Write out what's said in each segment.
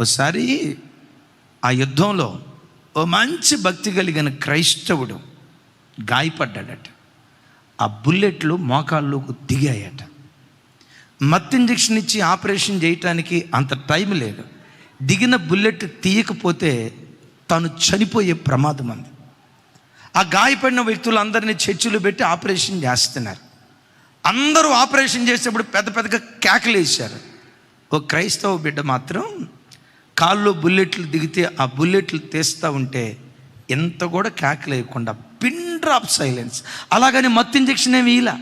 ఒకసారి ఆ యుద్ధంలో ఓ మంచి భక్తి కలిగిన క్రైస్తవుడు గాయపడ్డాడట. ఆ బుల్లెట్లు మోకాళ్ళకు దిగాయట. మత్తు ఇంజక్షన్ ఇచ్చి ఆపరేషన్ చేయటానికి అంత టైం లేదు. దిగిన బుల్లెట్ తీయకపోతే తను చనిపోయే ప్రమాదం ఉంది. ఆ గాయపడిన వ్యక్తులందరినీ చర్చిలో పెట్టి ఆపరేషన్ చేస్తున్నారు. అందరూ ఆపరేషన్ చేసేప్పుడు పెద్ద పెద్దగా కేకలేశారు. ఓ క్రైస్తవ బిడ్డ మాత్రం కాల్లో బుల్లెట్లు దిగితే ఆ బుల్లెట్లు తీస్తూ ఉంటే ఎంత కూడా కేకలు వేయకుండా పిన్ డ్రాప్ సైలెన్స్. అలాగని మత్తు ఇంజక్షన్ ఏమి ఇలా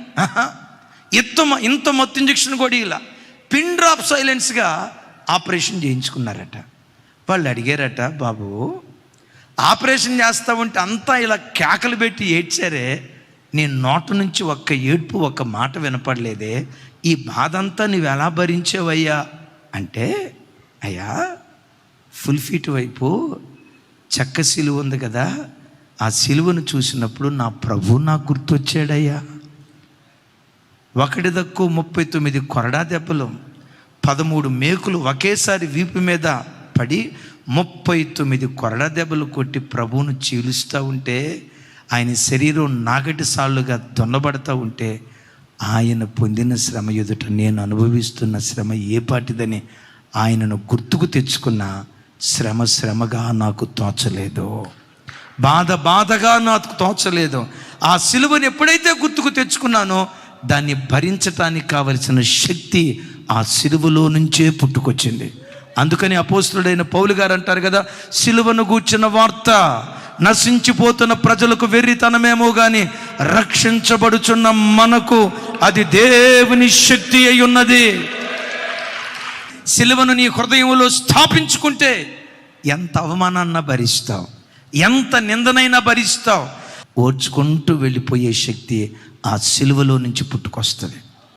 ఇంత మ- ఇంత మత్తు ఇంజక్షన్ కూడా ఇలా పిన్ డ్రాప్ సైలెన్స్గా ఆపరేషన్ చేయించుకున్నారట. వాళ్ళు అడిగారట బాబు ఆపరేషన్ చేస్తా ఉంటే అంతా ఇలా కేకలు పెట్టి ఏడ్చారే. నీ నోట నుంచి ఒక్క ఏడ్పు ఒక్క మాట వినపడలేదే. ఈ బాధ అంతా నువ్వు ఎలా భరించేవయ్యా? అంటే అయ్యా ఫుల్ ఫీట్ వైపు చెక్క సిలువ ఉంది కదా ఆ సిలువను చూసినప్పుడు నా ప్రభు నాకు గుర్తొచ్చాడయ్యా. ఒకటి దక్కు ముప్పై తొమ్మిది కొరడా దెబ్బలు పదమూడు మేకులు ఒకేసారి వీపు మీద పడి ముప్పై తొమ్మిది కొరడా దెబ్బలు కొట్టి ప్రభువును చీలుస్తూ ఉంటే ఆయన శరీరం నాగటి సాళ్ళుగా దున్నబడతా ఉంటే ఆయన పొందిన శ్రమ ఎదుట నేను అనుభవిస్తున్న శ్రమ ఏ పాటిదని ఆయనను గుర్తుకు తెచ్చుకున్న శ్రమ శ్రమగా నాకు తోచలేదు. బాధ బాధగా నాకు తోచలేదు. ఆ సిలువను ఎప్పుడైతే గుర్తుకు తెచ్చుకున్నానో దాన్ని భరించటానికి కావలసిన శక్తి ఆ సిలువలో నుంచే పుట్టుకొచ్చింది. అందుకని అపోస్తుడైన పౌలు గారు అంటారు కదా సిలువను గూర్చిన వార్త నశించిపోతున్న ప్రజలకు వెర్రితనమేమో కానీ రక్షించబడుచున్న మనకు అది దేవుని శక్తి అయి ఉన్నది. సిలువను నీ హృదయంలో స్థాపించుకుంటే ఎంత అవమానాన్న భరిస్తావు? ఎంత నిందనైనా భరిస్తావు? ఓడ్చుకుంటూ వెళ్ళిపోయే శక్తి ఆ సిలువలో నుంచి పుట్టుకొస్తుంది.